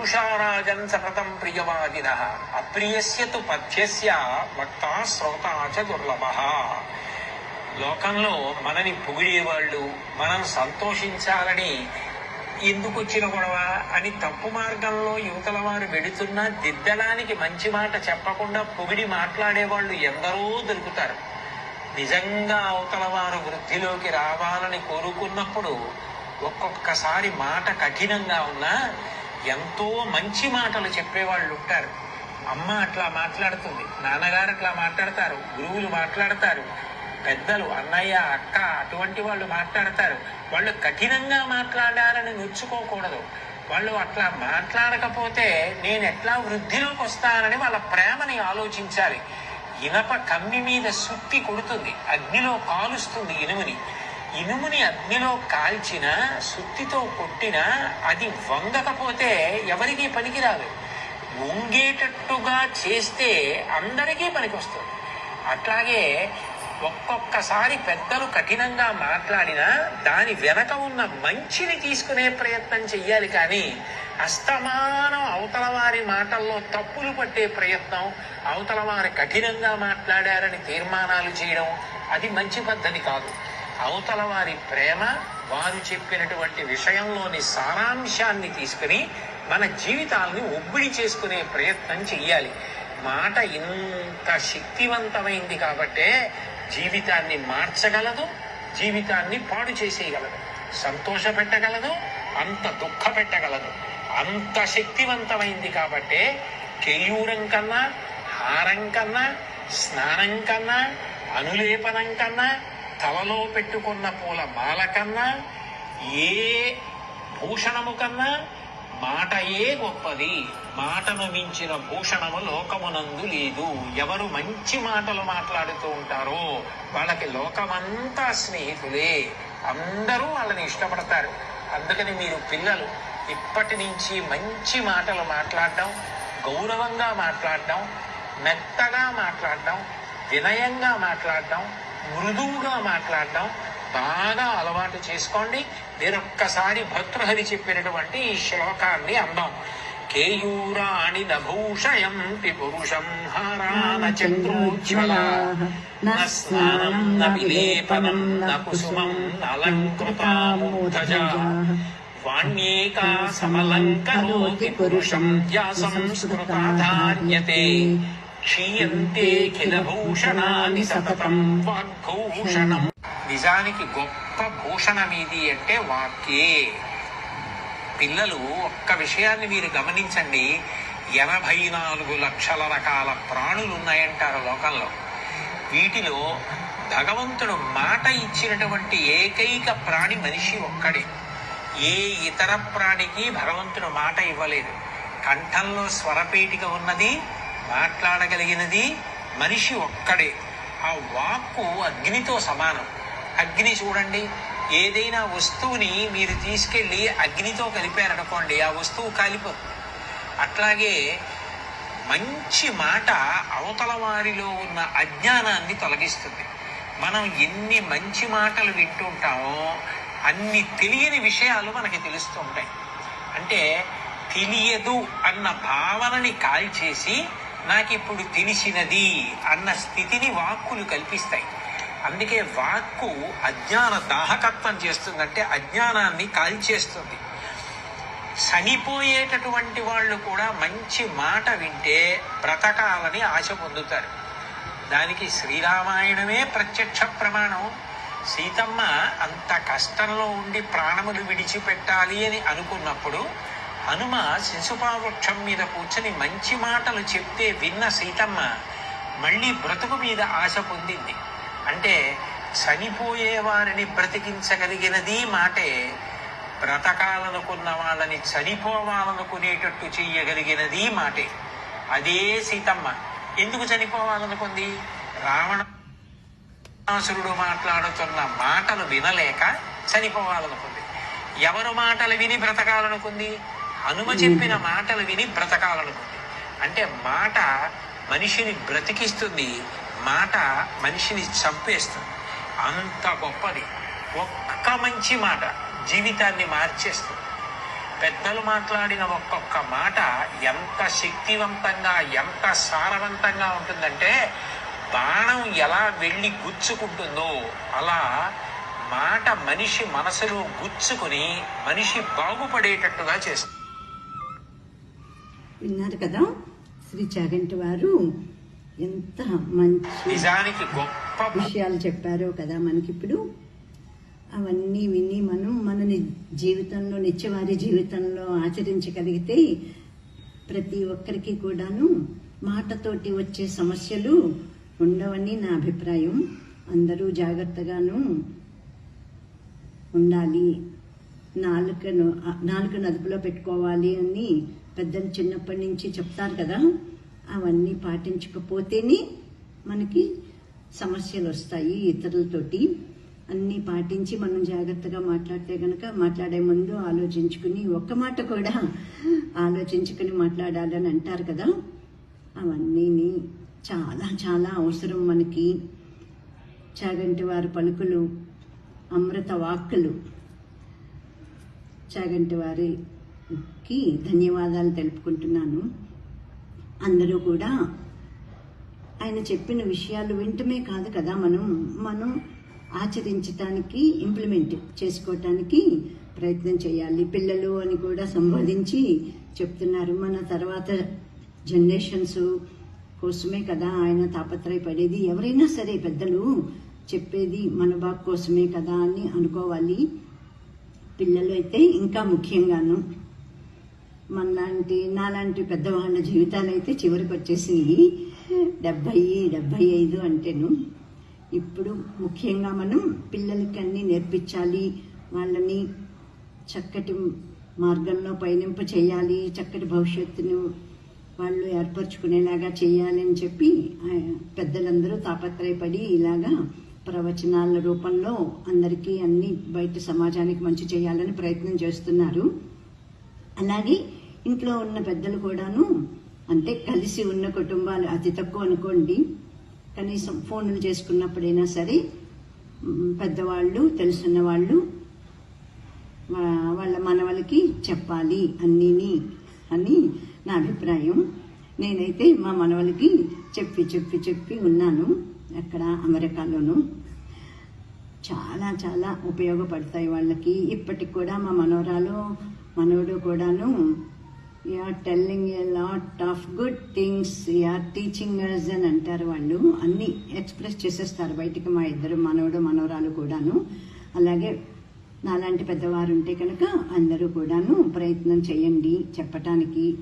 పురుషారాజన్ సతతం ప్రియవాదిన అప్రియస్య తు పథ్యస్య వక్త శ్రోత చ దుర్లభ లోకంలో మనని పొగిడేవాళ్ళు మనం సంతోషించాలని ఎందుకు వచ్చిన గొడవ? అని తప్పు మార్గంలో యువతల వారు వెడుతున్నా దిద్దడానికి మంచి మాట చెప్పకుండా పొగిడి మాట్లాడేవాళ్ళు ఎందరో దొరుకుతారు. నిజంగా అవతల వారు వృద్ధిలోకి రావాలని కోరుకున్నప్పుడు ఒక్కొక్కసారి మాట కఠినంగా ఉన్నా ఎంతో మంచి మాటలు చెప్పేవాళ్ళు ఉంటారు. అమ్మ అట్లా మాట్లాడుతుంది నాన్నగారు అట్లా మాట్లాడతారు గురువులు మాట్లాడతారు పెద్దలు అన్నయ్య అక్క అటువంటి వాళ్ళు మాట్లాడతారు. వాళ్ళు కఠినంగా మాట్లాడాలని నొచ్చుకోకూడదు. వాళ్ళు అట్లా మాట్లాడకపోతే నేను ఎట్లా వృద్ధిలోకి వస్తానని వాళ్ళ ప్రేమని ఆలోచించాలి. ఇనప కమ్మి మీద సుత్తి కొడుతుంది అగ్నిలో కాలుస్తుంది ఇనుముని. ఇనుముని అగ్నిలో కాల్చిన సుత్తితో కొట్టినా అది వంగకపోతే ఎవరికీ పనికిరాదు. వంగేటట్టుగా చేస్తే అందరికీ పనికి వస్తుంది అట్లాగే ఒక్కొక్కసారి పెద్దలు కఠినంగా మాట్లాడినా దాని వెనక ఉన్న మంచిని తీసుకునే ప్రయత్నం చెయ్యాలి కానీ అస్తమానం అవతల వారి మాటల్లో తప్పులు పట్టే ప్రయత్నం అవతల వారు కఠినంగా మాట్లాడారని తీర్మానాలు చేయడం అది మంచి పద్ధతి కాదు. అవతల వారి ప్రేమ వారు చెప్పినటువంటి విషయంలోని సారాంశాన్ని తీసుకుని మన జీవితాల్ని ఒబ్బిడి చేసుకునే ప్రయత్నం చెయ్యాలి. మాట ఇంత శక్తివంతమైంది కాబట్టే జీవితాన్ని మార్చగలదు జీవితాన్ని పాడు చేసేయగలదు. సంతోష పెట్టగలదు అంత దుఃఖ పెట్టగలదు అంత శక్తివంతమైంది కాబట్టే కేయూరం కన్నా హారం కన్నా స్నానం కన్నా అనులేపనం కన్నా తలలో పెట్టుకున్న పూల మాల కన్నా ఏ భూషణము కన్నా మాటయే గొప్పది? మాటను మించిన భూషణము లోకమునందు లేదు. ఎవరు మంచి మాటలు మాట్లాడుతూ ఉంటారో వాళ్ళకి లోకమంతా స్నేహితులే. అందరూ వాళ్ళని ఇష్టపడతారు. అందుకని మీరు పిల్లలు ఇప్పటి నుంచి మంచి మాటలు మాట్లాడడం గౌరవంగా మాట్లాడడం మెత్తగా మాట్లాడడం వినయంగా మాట్లాడడం మృదువుగా మాట్లాడడం బాగా అలవాటు చేసుకోండి. మీరొక్కసారి భర్తృహరి చెప్పినటువంటి ఈ శ్లోకాన్ని అందాం. కేయూరాణి నభూషయం పురుషం హారాన చంద్రోజ్వల. స్నానం న విలేపనం న కుసుమం అలంకృతామూర్ధజ వాణ్యేకా సమలంకరోతి పురుషం యా సంస్కృతాధార్యతే క్షీయంతే కిల భూషణాని సతతం వాగ్భూషణం నిజానికి గొప్ప భూషణం ఇది అంటే వాక్యే. పిల్లలు ఒక్క విషయాన్ని మీరు గమనించండి. ఎనభై నాలుగు లక్షల రకాల ప్రాణులు ఉన్నాయంటారు లోకంలో. వీటిలో భగవంతుడు మాట ఇచ్చినటువంటి ఏకైక ప్రాణి మనిషి ఒక్కడే. ఏ ఇతర ప్రాణికి భగవంతుడు మాట ఇవ్వలేదు. కంఠంలో స్వరపేటిక ఉన్నది మాట్లాడగలిగినది మనిషి ఒక్కడే. ఆ వాక్కు అగ్నితో సమానం. అగ్ని చూడండి ఏదైనా వస్తువుని మీరు తీసుకెళ్ళి అగ్నితో కలిపారనుకోండి ఆ వస్తువు కాలిపోతుంది అట్లాగే మంచి మాట అవతల వారిలో ఉన్న అజ్ఞానాన్ని తొలగిస్తుంది. మనం ఎన్ని మంచి మాటలు వింటుంటామో అన్ని తెలియని విషయాలు మనకి తెలుస్తూ ఉంటాయి అంటే తెలియదు అన్న భావనని కాల్చేసి నాకు ఇప్పుడు తెలిసినది అన్న స్థితిని వాక్కులు కల్పిస్తాయి. అందుకే వాక్కు అజ్ఞాన దాహకత్వం చేస్తుందంటే అజ్ఞానాన్ని కాల్చేస్తుంది. చనిపోయేటటువంటి వాళ్ళు కూడా మంచి మాట వింటే బ్రతకాలని ఆశ పొందుతారు. దానికి శ్రీరామాయణమే ప్రత్యక్ష ప్రమాణం. సీతమ్మ అంత కష్టంలో ఉండి ప్రాణములు విడిచిపెట్టాలి అని అనుకున్నప్పుడు హనుమ శిశుపావృక్షం మీద కూర్చొని మంచి మాటలు చెప్తే విన్న సీతమ్మ మళ్ళీ బ్రతుకు మీద ఆశ పొందింది. అంటే చనిపోయే వారిని బ్రతికించగలిగినది మాటే బ్రతకాలనుకున్న వాళ్ళని చనిపోవాలనుకునేటట్టు చెయ్యగలిగినది మాటే. అదే సీతమ్మ. ఎందుకు చనిపోవాలనుకుంది? రావణాసురుడు మాట్లాడుతున్న మాటలు వినలేక చనిపోవాలనుకుంది. ఎవరు మాటలు విని బ్రతకాలనుకుంది? హనుమ చెప్పిన మాటలు విని బ్రతకాలనుకుంది. అంటే మాట మనిషిని బ్రతికిస్తుంది మాట మనిషిని చంపేస్తుంది. అంత గొప్పది. ఒక్క మంచి మాట జీవితాన్ని మార్చేస్తుంది. పెద్దలు మాట్లాడిన ఒక్కొక్క మాట ఎంత శక్తివంతంగా ఎంత సారవంతంగా ఉంటుందంటే బాణం ఎలా వెళ్ళి గుచ్చుకుంటుందో అలా మాట మనిషి మనసులో గుచ్చుకుని మనిషి బాగుపడేటట్టుగా చేస్తుంది. విన్నారు కదా? శ్రీ చాగంటి వారు ఎంత మంచి విషయాలు చెప్పారో కదా మనకిప్పుడు. అవన్నీ విని మనం మన ని- జీవితంలో నిత్యవారి జీవితంలో ఆచరించగలిగితే ప్రతి ఒక్కరికి కూడాను మాటతోటి వచ్చే సమస్యలు ఉండవని నా అభిప్రాయం. అందరూ జాగ్రత్తగాను ఉండాలి. నాలుకను నాలుకను అదుపులో పెట్టుకోవాలి అని పెద్దలు చిన్నప్పటి నుంచి చెప్తారు కదా అవన్నీ పాటించకపోతేనే మనకి సమస్యలు వస్తాయి ఇతరులతోటి. అన్నీ పాటించి మనం జాగ్రత్తగా మాట్లాడితే గనక మాట్లాడే ముందు ఆలోచించుకుని ఒక్క మాట కూడా ఆలోచించుకుని మాట్లాడాలని అంటారు కదా. అవన్నీ చాలా చాలా అవసరం మనకి. చాగంటి వారి పలుకులు అమృత వాక్కులు. చాగంటి కి ధన్యవాదాలు తెలుపుకుంటున్నాను. అందరూ కూడా ఆయన చెప్పిన విషయాలు వింటమే కాదు కదా మనం. మనం ఆచరించటానికి ఇంప్లిమెంట్ చేసుకోవటానికి ప్రయత్నం చేయాలి. పిల్లలు అని కూడా సంబోధించి చెప్తున్నారు. మన తర్వాత జనరేషన్స్ కోసమే కదా ఆయన తాపత్రయపడేది. ఎవరైనా సరే పెద్దలు చెప్పేది మన బాబు కోసమే కదా అని అనుకోవాలి. పిల్లలు అయితే ఇంకా ముఖ్యంగాను మనలాంటి నాలాంటి పెద్దవాళ్ళ జీవితాలు అయితే చివరికి వచ్చేసినాయి డెబ్బై డెబ్బై ఐదు అంటేను ఇప్పుడు ముఖ్యంగా మనం పిల్లలకి అన్నీ నేర్పించాలి. వాళ్ళని చక్కటి మార్గంలో పయనింప చేయాలి. చక్కటి భవిష్యత్తును వాళ్ళు ఏర్పరచుకునేలాగా చేయాలని చెప్పి పెద్దలందరూ తాపత్రయపడి ఇలాగా ప్రవచనాల రూపంలో అందరికీ అన్ని బయట సమాజానికి మంచి చేయాలని ప్రయత్నం చేస్తున్నారు. అలాగే ఇంట్లో ఉన్న పెద్దలు కూడాను అంటే కలిసి ఉన్న కుటుంబాలు అతి తక్కువ అనుకోండి. కనీసం ఫోన్లు చేసుకున్నప్పుడైనా సరే పెద్దవాళ్ళు తెలుసున్న వాళ్ళు వాళ్ళ మనవలకి చెప్పాలి అన్నీని అని నా అభిప్రాయం. నేనైతే మా మనవలకి చెప్పి చెప్పి చెప్పి ఉన్నాను అక్కడ అమెరికాలోను. చాలా చాలా ఉపయోగపడతాయి వాళ్ళకి. ఇప్పటికి కూడా మా మనవరాలు మనవడు కూడాను are telling a lot of good things are teaching us అని అంటారు వాళ్ళు. అన్ని ఎక్స్ప్రెస్ చేసేస్తారు బయటికి మా ఇద్దరు మనవడు మనవరాలు కూడాను. అలాగే నాలాంటి పెద్దవారు ఉంటే కనుక అందరూ కూడాను ప్రయత్నం చేయండి చెప్పటానికి.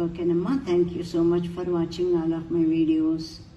ఓకేనమ్మా thank you so much for watching all of my videos